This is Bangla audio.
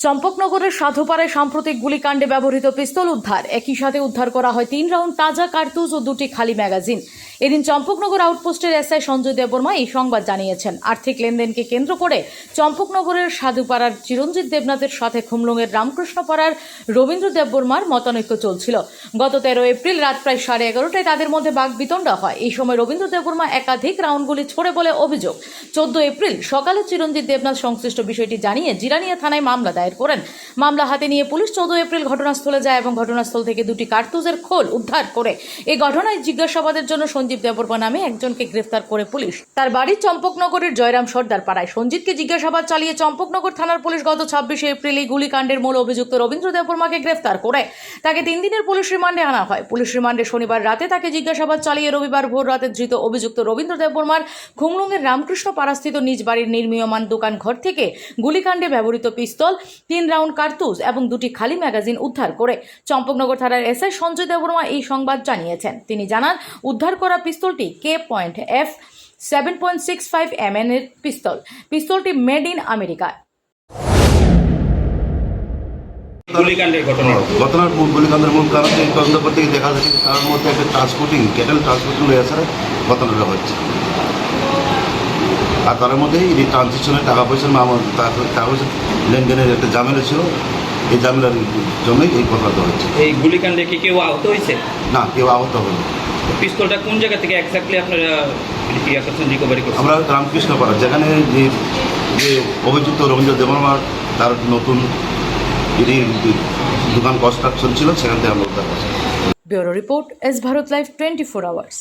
চম্পকনগরের সাধুপাড়ায় সাম্প্রতিক গুলিকাণ্ডে ব্যবহৃত পিস্তল উদ্ধার। একই সাথে উদ্ধার করা হয় তিন রাউন্ড তাজা কার্তুজ ও দুটি খালি ম্যাগাজিন। এদিন চম্পকনগর আউটপোস্টের এসআই সঞ্জয় দেববর্মা এই সংবাদ জানিয়েছেন। আর্থিক লেনদেনকে কেন্দ্র করে চম্পকনগরের সাধুপাড়ার চিরঞ্জিত দেবনাথের সাথে খুমলুঙের রামকৃষ্ণপাড়ার রবীন্দ্র দেববর্মার মতানৈক্য চলছিল। গত তেরো এপ্রিল রাত প্রায় সাড়ে এগারোটায় তাদের মধ্যে বাঘ বিতণ্ডা হয়। এই সময় রবীন্দ্র দেববর্মা একাধিক রাউন্ডগুলি ছোড়ে বলে অভিযোগ। চোদ্দ এপ্রিল সকালে চিরঞ্জিত দেবনাথ সংশ্লিষ্ট বিষয়টি জানিয়ে জিরানিয়া থানায় মামলা দায়ের করেন। মামলা হাতে নিয়ে পুলিশ চৌদ্দ এপ্রিল ঘটনাস্থলে যায় এবং ঘটনাস্থল থেকে দুটি কার্তুজের খোল উদ্ধার করে। এই ঘটনায় জিজ্ঞাসাবাদের জন্য সঞ্জীব দেববর্মা নামে একজনকে গ্রেফতার করে পুলিশ। তার বাড়ি চম্পকনগরের জয়রাম সর্দার পাড়ায়। সঞ্জিতকে জিজ্ঞাসাবাদ চালিয়ে চম্পকনগর থানার পুলিশ গত ছাব্বিশে এপ্রিল এই গুলিকাণ্ডের মূল অভিযুক্ত রবীন্দ্র দেববর্মাকে গ্রেফতার করে। তাকে তিন দিনের পুলিশ রিমান্ডে আনা হয়। পুলিশ রিমান্ডে শনিবার রাতে তাকে জিজ্ঞাসাবাদ চালিয়ে রবিবার ভোর রাতে ধৃত অভিযুক্ত রবীন্দ্র দেববর্মার খুমলুঙের রামকৃষ্ণ পাড়াস্থিত নিজ বাড়ির নির্মীয়মান দোকান ঘর থেকে গুলিকাণ্ডে ব্যবহৃত পিস্তল তিন রাউন্ড কার্তুজ এবং দুটি খালি ম্যাগাজিন উদ্ধার করে। চম্পকনগর থানার এসআই সঞ্জয় দেববর্মা এই সংবাদ জানিয়েছেন। তিনি জানান উদ্ধার করা পিস্তলটি K point F seven point six five M এর পিস্তল। পিস্তলটি মেড ইন আমেরিকা। গুলিকাণ্ডের ঘটনা ঘটনার গুলিকাণ্ডের মূল কারণ এই তদন্ত করতে দেখা যাচ্ছে তার মধ্যে একটা ট্রান্সপোর্টিং ক্যাটেল ট্রান্সপোর্টিং হয়ে আছে ঘটনাটা হচ্ছে। আর তার মধ্যেই এই ট্রানজেকশনের টাকা পয়সার মামলা টাকা পয়সা লেনদেনের একটা ঝামেলা ছিল। এই ঝামেলার জন্যই এই ঘটনাটা হচ্ছে এই গুলিকাণ্ডে কি কেউ আহত হয়েছে? না কেউ আহত হলো পিস্তলটা কোন জায়গা থেকে এক্স্যাক্টলি আপনারা রিকভারি করছেন? আমরা রামকৃষ্ণ পাড়া যেখানে যে যে অভিযুক্ত রবীন্দ্র দেবর্মার তার নতুন এটি দোকান কনস্ট্রাকশন ছিল সেখান থেকে আমরা উদ্ধার করছি। Bureau report S Bharat life twenty four hours.